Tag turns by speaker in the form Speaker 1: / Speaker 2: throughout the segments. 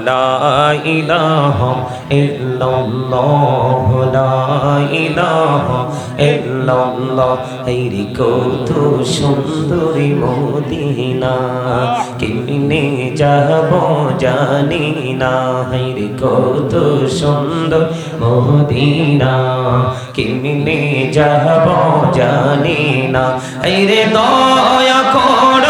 Speaker 1: لا إله إلا الله لا إله إلا الله হেরি কত সুন্দরী মদিনা কেমনে যাব জানি না হেরি কত সুন্দর মদিনা কেমনে যাব জানি না হেরে দয়া করো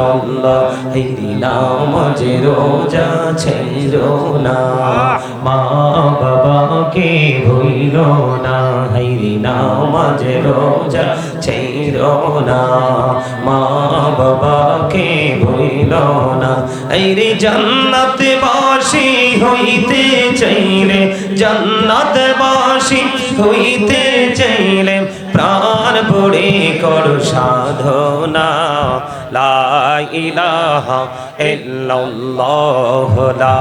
Speaker 1: ইল্লাল্লাহ হেরি নামাজ রোজা ছেড়ো না। মা বাবাকে ভুইল না হেরি নামাজ রোজা ছেড়ো না। মা বাবাকে ভুইল না হেরি জান্নাত বাসি হইতে চাইলে জান্নাত বাসি হইতে চাইলে, প্রাণ পড়ে কর সাধনা। লা ইলাহা ইল্লাল্লাহ, লা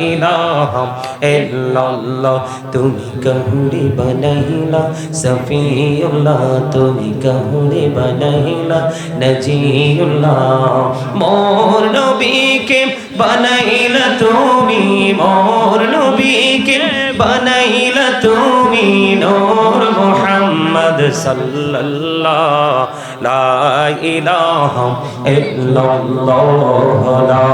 Speaker 1: ইলাহা ইল্লাল্লাহ। তুমি কাহুরে বানাইলা, সফিউল্লাহ, তুমি কাহুরে বানাইলা, নজিউল্লাহ। মোর নবীকে বানাইলা তুমি, মোর নবীকে বানাইলা তুমি, নূর মুহাম্মদ সাল্লাল্লাহ, লা ইলাহা ইল্লাল্লাহ, লা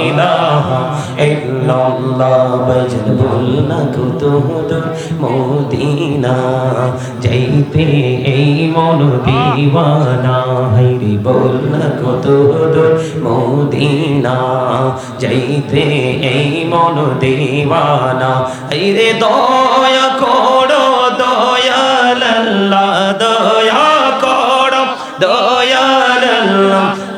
Speaker 1: ইলাহা ইল্লাল্লাহ বজন বলনা কত দূর মদিনা যাইতে এই মন দিওয়ানা হাইরে বলনা কত দূর মদিনা যাইতে এই মন দিওয়ানা হাইরে দয়া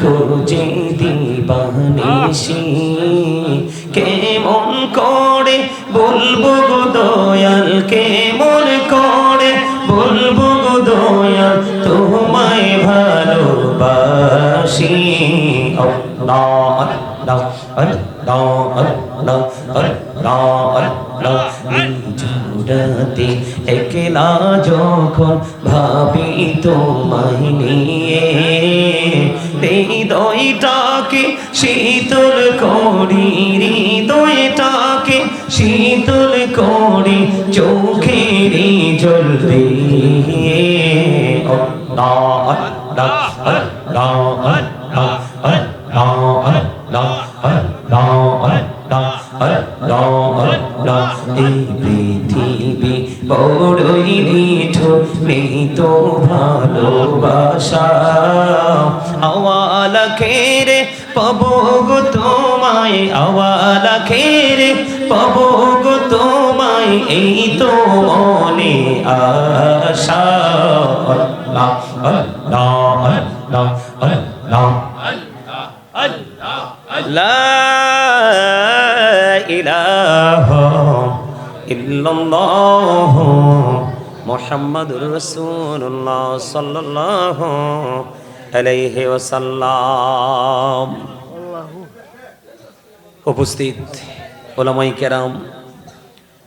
Speaker 1: খুঁজে দিবানিসি কেমন করে বলব দয়াল কেমন করে ভালোবাসি জুড়াতে একলা যখন ভাবি তোমায় নিয়ে হৃদয়টাকে শীতল করি হৃদয়টাকে শীতল করি চোখের জল দিয়ে আল্লাহ আল্লাহ আল্লাহ এই পৃথিবী বড়ই নিঠু নেই তো ভালোবাসা আওয়ালা খেরে পাবো গো তোমায় আওয়ালা খেরে পাবো গো তোমায় এই তো মনে আশা আল্লাহ আল্লাহ মোহাম্মদুর রসুল্লাহ সাল্লাহ আলাইহি ওয়াসাল্লাম। উপস্থিত ওলামাই কেরাম,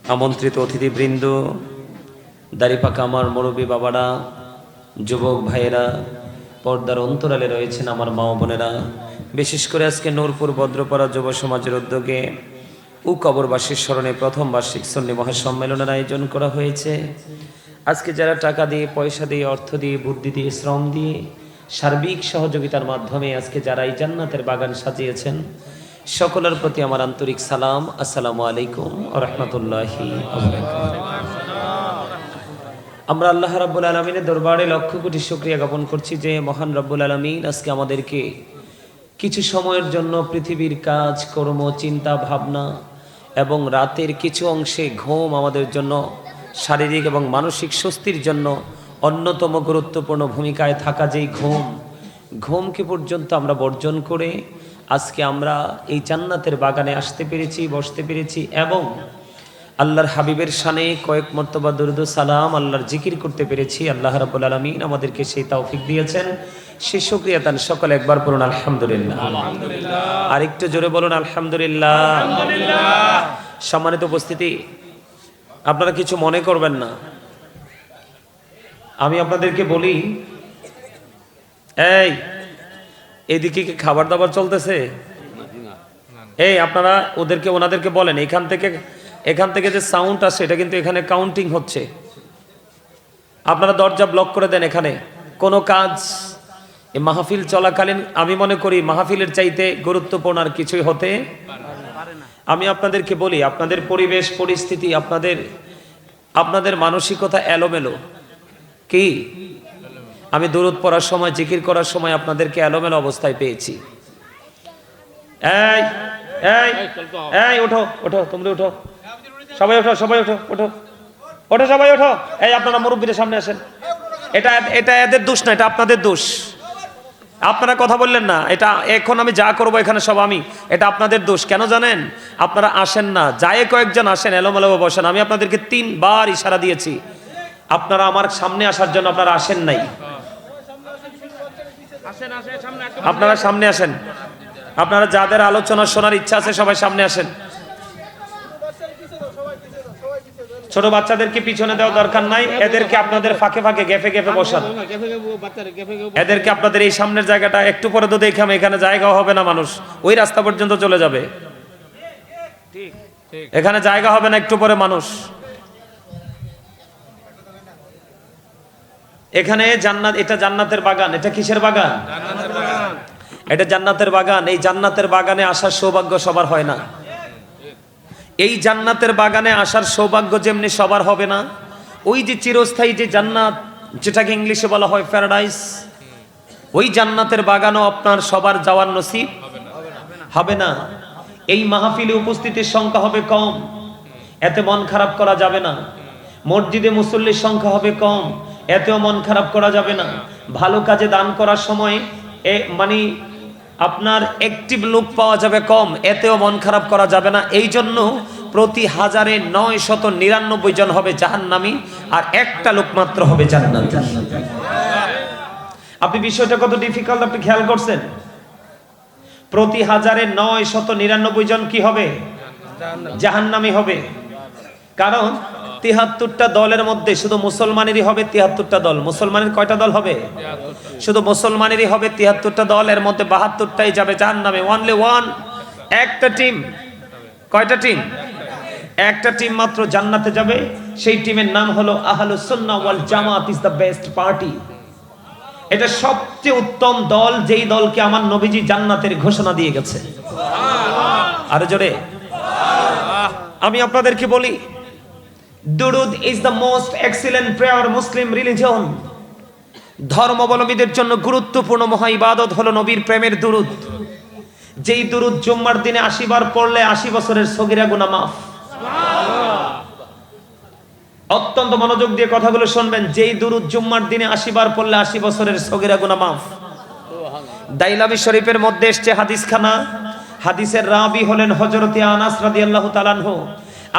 Speaker 1: আমন্ত্রিত অতিথিবৃন্দ, দাড়িপাকা আমার মুরব্বী বাবারা, যুবক ভাইয়েরা পর্দার অন্তরালে রয়েছেন আমার মা বোনেরা। বিশেষ করে আজকে নূরপুর ভদ্রপাড়া যুব সমাজের উদ্যোগে উ কবরবাসীর স্মরণে প্রথম বার্ষিক সন্নি মহাসম্মেলনের আয়োজন করা হয়েছে। আজকে যারা টাকা দিয়ে, পয়সা দিয়ে, অর্থ দিয়ে, বুদ্ধি দিয়ে, শ্রম দিয়ে সার্বিক সহযোগিতার মাধ্যমে আজকে যারা এই জান্নাতের বাগান সাজিয়েছেন, সকলের প্রতি আমার আন্তরিক সালাম। আসসালামু আলাইকুম রহমতুল্লাহি আমরা আল্লাহ রাব্বুল আলমিনের দরবারে লক্ষ কোটি শুক্রিয়া জ্ঞাপন করছি যে মহান রব্বুল আলমিন আজকে আমাদেরকে কিছু সময়ের জন্য পৃথিবীর কাজ, কর্ম, চিন্তা, ভাবনা এবং রাতের কিছু অংশে ঘুম আমাদের জন্য শারীরিক এবং মানসিক স্বস্তির জন্য অন্যতম গুরুত্বপূর্ণ ভূমিকায় থাকা যেই ঘুম, ঘুমকে পর্যন্ত আমরা বর্জন করে আজকে আমরা এই জান্নাতের বাগানে আসতে পেরেছি, বসতে পেরেছি এবং আল্লাহর হাবিবের শানে কয়েক মর্তবা দুরুদ সালাম আল্লাহর জিকির করতে পেরেছি। আল্লাহ রাব্বুল আলামিন আমাদেরকে সেই তৌফিক দিয়েছেন। সে শুকরিয়া তান সকলে একবার বলুন আলহামদুলিল্লাহ। আর একটু জোরে বলুন আলহামদুলিল্লাহ। সম্মানিত উপস্থিতি আপনারা কিছু মনে করবেন না। আমি আপনাদেরকে বলি এই এদিকে কি খাবার দাবার চলতেছে? এই আপনারা ওদেরকে ওনাদেরকে বলেন এখান থেকে এখান থেকে যে সাউন্ড আসে, এটা কিন্তু এখানে কাউন্টিং হচ্ছে। আপনারা দরজা ব্লক করে দেন এখানে। কোনো কাজ মাহফিল চলাকালীন, আমি মনে করি মাহফিলের চাইতে গুরুত্বপূর্ণ আর কিছুই হতে আমি আপনাদেরকে বলি, আপনাদের পরিবেশ, পরিস্থিতি, আপনাদের আপনাদের মানসিকতা এলোমেলো। কি? আমি দূরত পড়ার সময়, জিকির করার সময় আপনাদেরকে এলোমেলো অবস্থায় পেয়েছি। এই এই এই ওঠো ওঠো তোমরা ওঠো সবাই ওঠো সবাই ওঠো ওঠো। ওঠো সবাই ওঠো। এই আপনারা মুরব্বীদের সামনে আসেন। এটা এটা এদের দোষ না এটা আপনাদের দোষ। আপনারা কথা বললেন না এটা এখন আমি যা করব এখানে সব আমি। এটা আপনাদের দোষ কেন জানেন? আপনারা আসেন না যায় কয়েকজন আসেন এলোমেলো বসেন। আমি আপনাদেরকে তিনবার ইশারা দিয়েছি। আপনারা আমার সামনে আসার জন্য আপনারা আসেন নাই। আপনারা সামনে আসেন। আপনারা যাদের আলোচনা শোনার ইচ্ছা আছে সবাই সামনে আসেন। ছোট বাচ্চাদেরকে পিছনে দেওয়া দরকার নাই এদেরকে আপনাদের ফাঁকে ফাঁকে গেফে গেফে বসান। এদেরকে আপনাদের এই সামনের জায়গাটা একটু পরে তো দেখে এখানে জায়গা হবে না মানুষ ওই রাস্তা পর্যন্ত চলে যাবে। এখানে জায়গা হবে না একটু পরে মানুষ। এখানে জান্নাত এটা জান্নাতের বাগান এটা কিসের বাগান। এটা জান্নাতের বাগান এই জান্নাতের বাগানে আসার সৌভাগ্য সবার হয় না। এই জান্নাতের বাগানে আসার সৌভাগ্য যেমনি সবার হবে না, ওই যে চিরস্থায়ী যে জান্নাত, যেটাকে ইংলিশে বলা হয় প্যারাডাইস ওই জান্নাতের বাগানও আপনার সবার যাওয়ার নসিব হবে না। এই মাহফিলে উপস্থিতির সংখ্যা হবে কম, এতে মন খারাপ করা যাবে না। মসজিদে মুসল্লির সংখ্যা হবে কম, এতেও মন খারাপ করা যাবে না। ভালো কাজে দান করার সময়, এ মানে আপনার অ্যাক্টিভ লোক পাওয়া যাবে কম, এতেও মন খারাপ করা যাবে না। এই জন্য প্রতি হাজারে নয় শত নিরানব্বই জন হবে জাহান্নামি, আর একটা লোক মাত্র হবে জান্নাত। আপনি বিষয়টা কত ডিফিকাল্ট আপনি খেয়াল করছেন? প্রতি হাজারে নয় শত নিরানব্বই জন কি হবে? জাহান্নামি হবে। কারণ তিহাত্তরটা দলের মধ্যে শুধু মুসলমানেরই হবে তিহাত্তরটা দল। মুসলমানের কয়টা দল হবে? শুধু মুসলমানেরই হবে তিহাত্তরটা দল, এর মধ্যে বাহাত্তরটাই যাবে যার নামে ওয়ানলি ওয়ান একটা টিম কয়টা টিম একটা টিম মাত্র জান্নাতে যাবে। সেই টিমের নাম হলো আহলুস সুন্নাহ ওয়াল জামাত ইজ দ্য বেস্ট পার্টি। এটা সবচেয়ে উত্তম দল, যেই দলকে আমার নবীজি জান্নাতের ঘোষণা দিয়ে গেছে। আরও জোরে। আমি আপনাদেরকে বলি দুরুদ is the most excellent prayer Muslim religion ধর্মাবলম্বীদের জন্য গুরুত্বপূর্ণ মহা ইবাদত হলো নবীর প্রেমের দুরুদ। যেই দুরুদ জুম্মার দিনে আশিবার পড়লে আশি বছরের সগিরা গুনা মাফ। অত্যন্ত মনোযোগ দিয়ে কথাগুলো শুনবেন, যেই দুরুদ জুম্মার দিনে আশিবার পড়লে আশি বছরের সগিরা গুনা মাফ। দাইলামি শরীফের মধ্যে এসছে হাদিস খানা হাদিসের রাবি হলেন হজরতে আনাস রাদিয়াল্লাহু তাআলাহু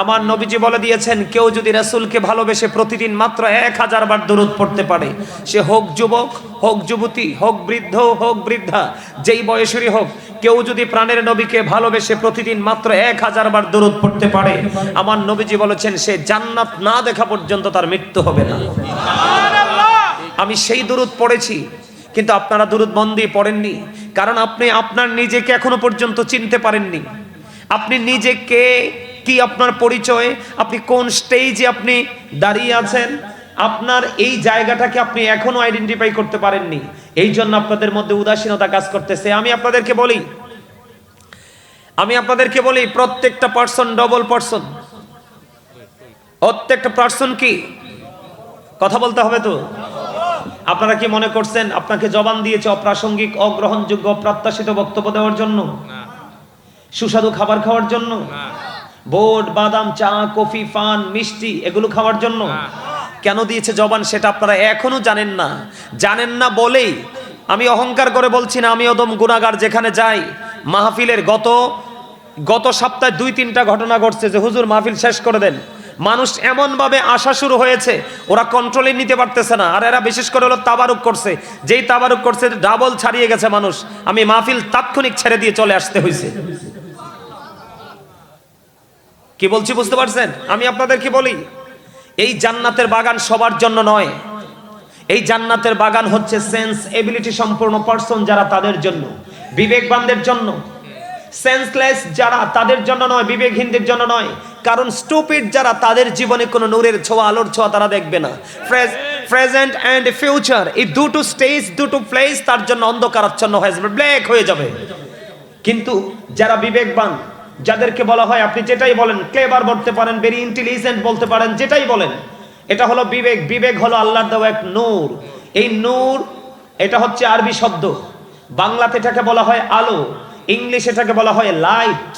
Speaker 1: আমার নবীজি বলে দিয়েছেন কেউ যদি রাসুলকে ভালোবেসে প্রতিদিন মাত্র এক হাজার বার দরুদ পড়তে পারে সে হোক যুবক হোক যুবতী হোক বৃদ্ধ হোক বৃদ্ধা যেই বয়সেরই হোক কেউ যদি প্রাণের নবীকে ভালোবেসে প্রতিদিন মাত্র এক হাজার বার দরুদ পড়তে পারে আমার নবীজি বলেছেন সে জান্নাত না দেখা পর্যন্ত তার মৃত্যু হবে না। আমি সেই দরুদ পড়েছি কিন্তু আপনারা দরুদ মন দিয়ে পড়েননি কারণ আপনি আপনার নিজেকে এখনও পর্যন্ত চিনতে পারেননি। আপনি নিজেকে কি আপনার পরিচয়? আপনি কোন স্টেজে আপনি দাঁড়িয়ে আছেন? আপনার এই জায়গাটাকে আপনি এখনও আইডেন্টিফাই করতে পারেননি। এই জন্য আপনাদের মধ্যে উদাসীনতা কাজ করতেছে। আমি আপনাদেরকে বলি আমি আপনাদেরকে বলি প্রত্যেকটা পার্সন ডবল পার্সন প্রত্যেকটা পার্সন কি? কথা বলতে হবে তো? আপনারা কি মনে করছেন আপনাকে জবান দিয়েছে অপ্রাসঙ্গিক অগ্রহণযোগ্য অপ্রত্যাশিত বক্তব্য দেওয়ার জন্য? সুস্বাদু খাবার খাওয়ার জন্য? বোট বাদাম চা কফি পান মিষ্টি এগুলো খাওয়ার জন্য। কেন দিয়েছে জবান সেটা আপনারা এখনও জানেন না। জানেন না বলেই আমি অহংকার করে বলছি না আমি ওদম গুণাগার যেখানে যাই মাহফিলের গত গত সপ্তাহে দুই তিনটা ঘটনা ঘটছে যে হুজুর মাহফিল শেষ করে দেন। মানুষ এমনভাবে আসা শুরু হয়েছে ওরা কন্ট্রোলে নিতে পারতেছে না। আর এরা বিশেষ করে হলো তাবারুক করছে। যেই তাবারুক করছে ডাবল ছাড়িয়ে গেছে মানুষ। আমি মাহফিল তাৎক্ষণিক ছেড়ে দিয়ে চলে আসতে হয়েছে কি বলছি বুঝতে পারছেন? আমি আপনাদের কি বলি, এই জান্নাতের বাগান সবার জন্য নয়। এই জান্নাতের বাগান হচ্ছে সেন্স এবিলিটি সম্পূর্ণ পার্সন যারা তাদের জন্য, বিবেকবানদের জন্য। সেন্সলেস যারা তাদের জন্য নয়, বিবেকহীনদের জন্য নয়। কারণ স্টুপিড যারা তাদের জীবনে কোনো নূরের ছোঁয়া, আলোর ছোঁয়া তারা দেখবে না। প্রেজেন্ট অ্যান্ড ফিউচার এই দুটো স্টেজ দুটো প্লেস তার জন্য অন্ধকারাচ্ছন্ন হয়ে যাবে ব্ল্যাক হয়ে যাবে। কিন্তু যারা বিবেকবান যাদেরকে বলা হয়, আপনি যেটাই বলেন ক্লেভার বলতে পারেন ভেরি ইন্টেলিজেন্ট বলতে পারেন, যেটাই বলেন, এটা হলো বিবেক। বিবেক হলো আল্লাহর দেওয়া এক নূর। এই নূর, এটা হচ্ছে আরবি শব্দ। বাংলাতে এটাকে বলা হয় আলো, ইংলিশ এটাকে বলা হয় লাইট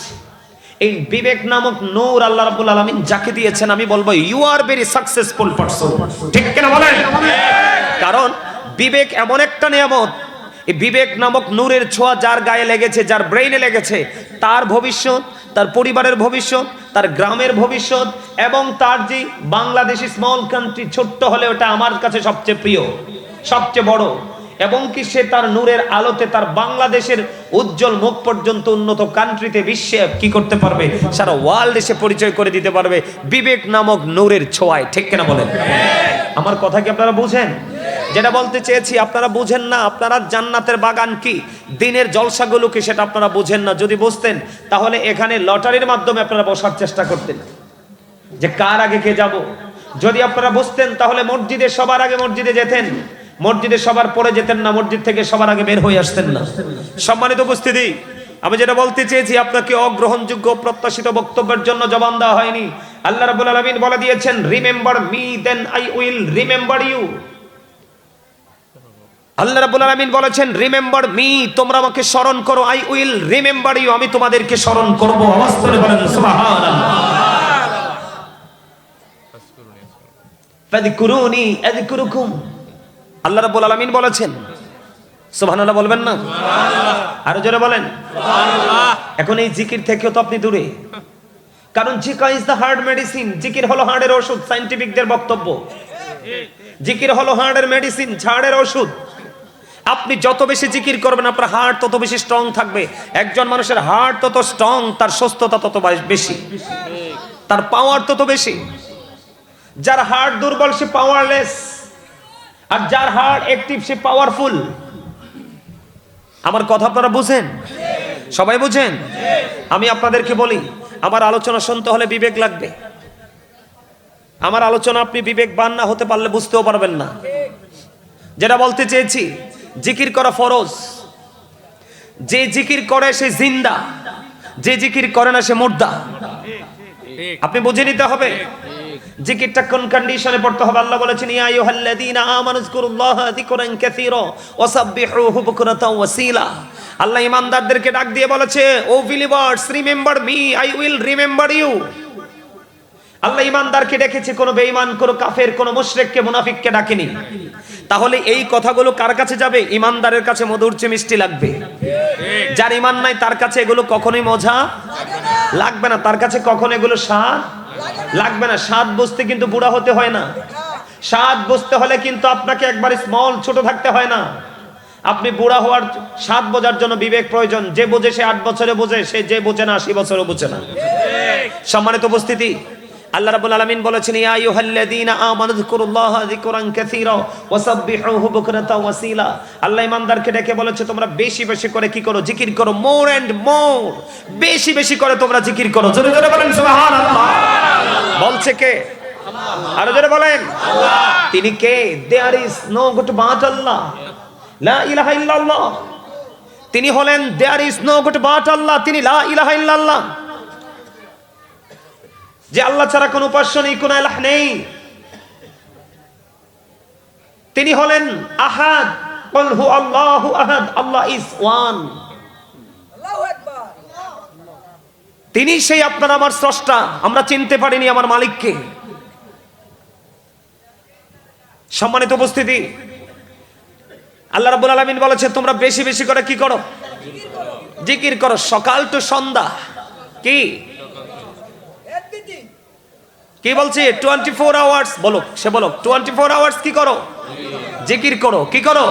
Speaker 1: এই বিবেক নামক নূর আল্লাহ রাব্বুল আলামিন যাকে দিয়েছেন, আমি বলব you are very successful person ঠিক কিনা বলেন? কারণ বিবেক এমন একটা নিয়ামত এই বিবেক নামক নূরের ছোঁয়া যার গায়ে লেগেছে, যার ব্রেইনে লেগেছে, তার ভবিষ্যৎ, তার পরিবারের ভবিষ্যৎ, তার গ্রামের ভবিষ্যৎ এবং তার যে বাংলাদেশি স্মল কান্ট্রি ছোট্ট হলে ওটা আমার কাছে সবচেয়ে প্রিয়, সবচেয়ে বড় এবং কি সে তার নূরের আলোতে তার বাংলাদেশের উজ্জ্বল মুখ পর্যন্ত উন্নত কান্ট্রিতে বিশ্বে কি করতে পারবে, সারা ওয়ার্ল্ড এসে পরিচয় করে দিতে পারবে বিবেক নামক নূরের ছোঁয়ায়, ঠিক কিনা বলেন? আমার কথা কি আপনারা বুঝেন? যেটা বলতে চেয়েছি, আপনারা বুঝেন না, আপনারা জান্নাতের বাগান কি? দিনের জলসাগুলো কি সেটা আপনারা বুঝেন না? যদি বুঝতেন, তাহলে এখানে লটারির মাধ্যমে আপনারা বসার চেষ্টা করতেন। যে কার আগে কে যাব? যদি আপনারা বুঝতেন, তাহলে মসজিদে সবার আগে মসজিদে যেতেন। মসজিদে সবার পরে যেতেন না, মসজিদ থেকে সবার আগে বের হয়ে আসতেন না। সম্মানিত উপস্থিতি, আমি যেটা বলতে চেয়েছি, আপনাকে অগ্রহণযোগ্য প্রত্যাশিত বক্তব্যের জন্য জবান দেওয়া হয়নি। আল্লাহ রাব্বুল আলামিন বলে দিয়েছেন remember me then I will remember you আল্লাহ রাব্বুল আলামিন বলেছেন রিমেম্বার মি তোমরা আমাকে স্মরণ করো আই উইল রিমেম্বার ইউ আমি তোমাদেরকে স্মরণ করব। করে বলেন আল্লাহ রাব্বুল আলামিন বলেছেন সুবহানাল্লাহ বলবেন না? আরও জোরে বলেন। এখন এই জিকির থেকেও তো আপনি দূরে। কারণ জিকা ইজ দ্য হার্ড মেডিসিন জিকির হলো হার্টের ওষুধ সায়েন্টিফিকদের বক্তব্য। জিকির হলো হার্টের মেডিসিন ঝাড়ের ওষুধ। আপনি যত বেশি জিকির করবেন, আপনার হার্ট তত বেশি স্ট্রং থাকবে। একজন মানুষের হার্ট তত স্ট্রং তার সুস্থতা তত বেশি তার পাওয়ার তত বেশি। যার হার্ট দুর্বল, সে পাওয়ারলেস আর যার হার্ট অ্যাক্টিভ সে পাওয়ারফুল আমার কথা আপনারা বুঝেন? সবাই বুঝেন? আমি আপনাদেরকে বলি, আমার আলোচনা শুনতে হলে বিবেক লাগবে। আমার আলোচনা আপনি বিবেকবান না হতে পারলে বুঝতেও পারবেন না। যেটা বলতে চেয়েছি জিকির করা ফরজ। যে জিকির করে সে জিন্দা, যে জিকির করে না সে মুর্দা। আপনি বুঝে নিতে হবে। জিকিরটা কোন কন্ডিশনে পড়তে হবে? আল্লাহ বলেছেন, ইয়া আইয়ুহাল্লাযীনা আমানু যকুরুল্লাহা যিকরান কাসীরা ওয়াসাব্বিহুহু বুকরাতাও ওয়াসীলা। আল্লাহ ইমানদারদেরকে ডাক দিয়ে বলেছে, O believers, remember me, I will remember you. আল্লাহ ইমানদারকে ডেকেছে, কোনো বেঈমান, কোনো কাফের, কোনো মুশরিককে, মুনাফিককে ডাকেনি। তাহলে এই কথাগুলো কার কাছে যাবে? ইমানদারের কাছে মধুর চেয়ে মিষ্টি লাগবে। যার ইমান নাই, তার কাছে এগুলো কখনোই মজা লাগবে না। তার কাছে কখন এগুলো স্বাদ লাগবে না? স্বাদ বুঝতে কিন্তু বুড়া হতে হয় না। স্বাদ বুঝতে হলে কিন্তু আপনাকে একবার স্মল ছোট থাকতে হয় না। আপনি বুড়া হওয়ার স্বাদ বোঝার জন্য বিবেক প্রয়োজন। যে বোঝে সে আট বছরে বোঝে, সে যে বোঝে না, আশি বছরে বোঝে না। সম্মানিত উপস্থিতি আল্লাহ রাব্বুল আলামিন বলেছেন, ইয়া আইয়ুহাল্লাযীনা আমানু যিকুরুল্লাহা যিকরান কাসীরা ওয়াসাব্বিহুহু বুকরাতাও ওয়াসীলা। আল্লাহ ইমানদারকে ডেকে বলেছে, তোমরা বেশি বেশি করে কি করো? জিকির করো, মোর এন্ড মোর। বেশি বেশি করে তোমরা জিকির করো। জোরে জোরে বলেন, সুবহানাল্লাহ। বলছে কে? আরও জোরে বলেন। তিনি কে? There is no god but আল্লাহ লা ইলাহা ইল্লাল্লাহ। তিনি হলেন there is no god but আল্লাহ তিনি, লা ইলাহা ইল্লাল্লাহ। যে আল্লাহ ছাড়া কোন উপাস্য নেই কোন আল্লাহ নেই। তিনি হলেন আহাদ। তিনি সেই আপনার আমার স্রষ্টা আমরা চিনতে পারিনি আমার মালিককে। সম্মানিত উপস্থিতি আল্লাহ রাবুল আলমিন বলেছে তোমরা বেশি বেশি করে কি করো। জিকির করো সকাল টু সন্ধ্যা। কি? কি বলছে? টোয়েন্টি ফোর আওয়ার্স বলো সে বলো টোয়েন্টি ফোর আওয়ার্স কি করো? জিকির করো কি করো?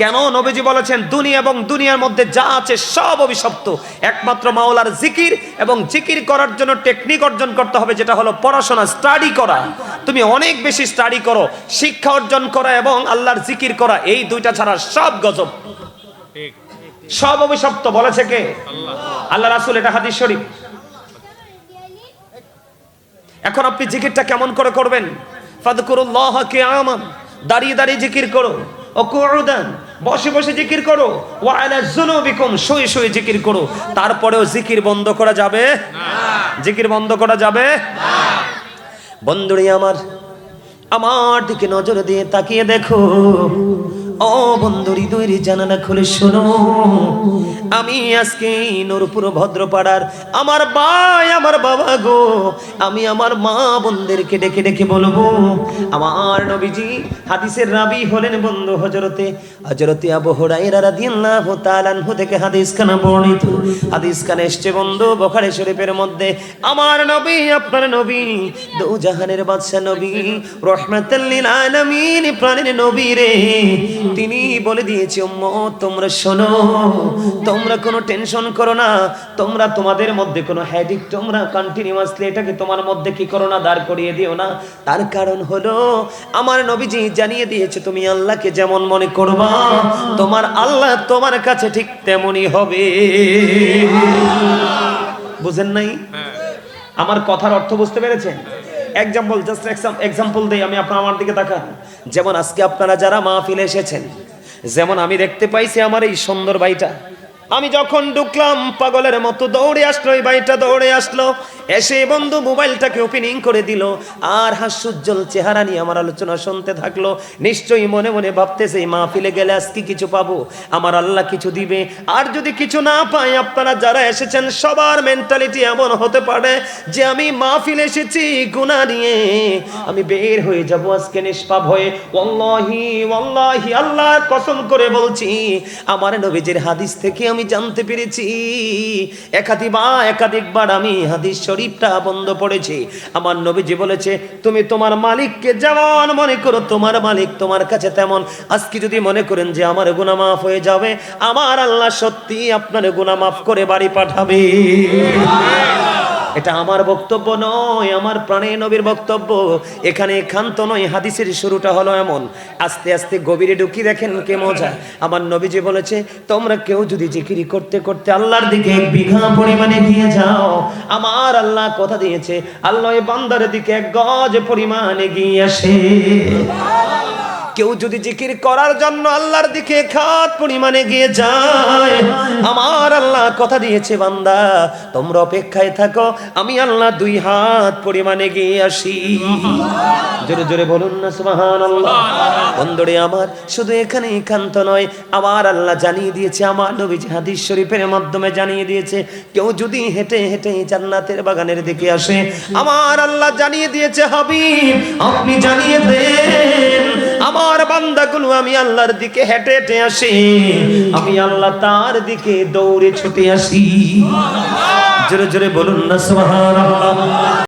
Speaker 1: কেন নবীজি বলেছেন দুনিয়া এবং দুনিয়ার মধ্যে যা আছে সব অভিশপ্ত। একমাত্র মাওলার জিকির এবং জিকির করার জন্য টেকনিক অর্জন করতে হবে যেটা হলো পড়াশোনা স্টাডি করা। তুমি অনেক বেশি স্টাডি করো শিক্ষা অর্জন করা এবং আল্লাহর জিকির করা এই দুইটা ছাড়া সব গজব। সব অভিশপ্ত বলেছে কে? আল্লাহ রাসূল এটা হাদিস শরীফ। এখন আপনি জিকিরটা কেমন করে করবেন? ফাদকুরুল্লাহ কিয়ামান দাঁড়িয়ে দাঁড়িয়ে জিকির করো। ও কুউদান বসে বসে জিকির করো। ওয়া আলা যুনুবিকুম শুয়ে শুয়ে জিকির করো। তারপরেও জিকির বন্ধ করা যাবে? জিকির বন্ধ করা যাবে? বন্ধুরি আমার আমার দিকে নজর দিয়ে তাকিয়ে দেখো। ও বন্ধুরি দৈরি জানালা খুলে শোনো। আমি আজকে নূরপুর ভদ্রপাড়ার আমার ভাই, আমার বাবা গো, আমি আমার মা বোনদেরকে ডেকে ডেকে বলব। আমার নবীজি হাদিসের রাবি হলেন বন্ধু হজরতে হজরতে আবু হুরায়রা রাদিয়াল্লাহু তাআলা আনহু থেকে হাদিস খানা বর্ণিত। হাদিস খানে এসছে বন্ধু বুখারী শরীফের মধ্যে। আমার নবী, আপনার নবী দু জাহানের বাদশা নবী, রহমাতাল লিল আলামিন, প্রাণের নবী রে। তিনি বলে দিয়েছে উম্মত তোমরা শোনো তোমরা কোনো টেনশন করো না। তোমরা তোমাদের মধ্যে কোনো হ্যাডিক তোমরা কন্টিনিউয়াসলি এটাকে তোমার মধ্যে কি করো না দাঁড় করিয়ে দিও না। তার কারণ হলো আমার নবীজি জানিয়ে দিয়েছে তুমি আল্লাহকে যেমন মনে করবা তোমার আল্লাহ তোমার কাছে ঠিক তেমনই হবে। বুঝেন নাই? আমার কথার অর্থ বুঝতে পেরেছেন? এক্সাম্পল জাস্ট এক্সাম্পল দেই, আমি আপনার আমার দিকে তাকান। যেমন আজকে আপনারা যারা মাহফিলে এসেছেন, যেমন আমি দেখতে পাইছি আমার এই সুন্দর বাড়িটা আমি যখন ঢুকলাম, পাগলের মতো দৌড়ে আসলো, এই বাড়িটা দৌড়ে আসলো। এসে বন্ধু মোবাইলটাকে ওপেনিং করে দিল। আর হাস্যোজ্জ্বল চেহারা নিয়ে আমার আলোচনা শুনতে থাকল। নিশ্চয়ই মনে মনে ভাবতেছে মাহফিলে গেলে আজকে কিছু পাবো? আমার আল্লাহ কিছু দিবে। আর যদি কিছু না পাই, আপনারা যারা এসেছেন, সবার মেন্টালিটি এমন হতে পারে যে আমি মাহফিলে এসেছি গুণা নিয়ে। আমি বের হয়ে যাব আজকে নিষ্পাপ হয়ে। ওয়াল্লাহি ওয়াল্লাহি আল্লাহর কসম করে বলছি, আমার নবীজির হাদিস থেকে আমি জানতে পেরেছি। একাধিক বা একাধিকবার আমি হাদিস শরীফটা বন্ধ পড়েছে। আমার নবীজি বলেছে, তুমি তোমার মালিককে যেমন মনে করো, তোমার মালিক তোমার কাছে তেমন। আজকে যদি মনে করেন যে আমার গুণা মাফ হয়ে যাবে, আমার আল্লাহ সত্যি আপনার গুণা মাফ করে বাড়ি পাঠাবে। এটা আমার বক্তব্য নয়, আমার প্রাণে নবীর বক্তব্য। এখানে ক্ষান্ত নয়, হাদিসের শুরুটা হলো এমন। আস্তে আস্তে গভীরে ঢুকি দেখেন কে মজা। আমার নবীজি বলেছে, তোমরা কেউ যদি জিকিরি করতে করতে আল্লাহর দিকে এক বিঘা পরিমাণে গিয়ে যাও, আমার আল্লাহ কথা দিয়েছে, আল্লাহ বান্দার দিকে এক গজ পরিমাণে গিয়ে আসে। কেউ যদি জিকির করার জন্য আল্লাহর দিকে খাত পরিমাণে গিয়ে যায়, আমার আল্লাহ কথা দিয়েছে, বান্দা, তোমরা অপেক্ষায় থাকো, আমি আল্লাহ দুই হাত পরিমাণে গিয়ে আসি। জোরে জোরে বলুন না সুবাহান আল্লাহ বন্ধুরে আমার, শুধু এখানে একান্ত নয়, আমার আল্লাহ জানিয়ে দিয়েছে, আমার নবীজি হাদিস শরীফের মাধ্যমে জানিয়ে দিয়েছে, কেউ যদি হেঁটে হেঁটে জান্নাতের বাগানের দিকে আসে, আমার আল্লাহ জানিয়ে দিয়েছে, হাবিব, আপনি জানিয়ে দেন আমার বান্দাগুলো, আমি আল্লাহর দিকে হেঁটে হেঁটে আসি। আমি আল্লাহ তার দিকে দৌড়ে ছুটে আসি। জোরে জোরে বলুন না, সুবহানাল্লাহ।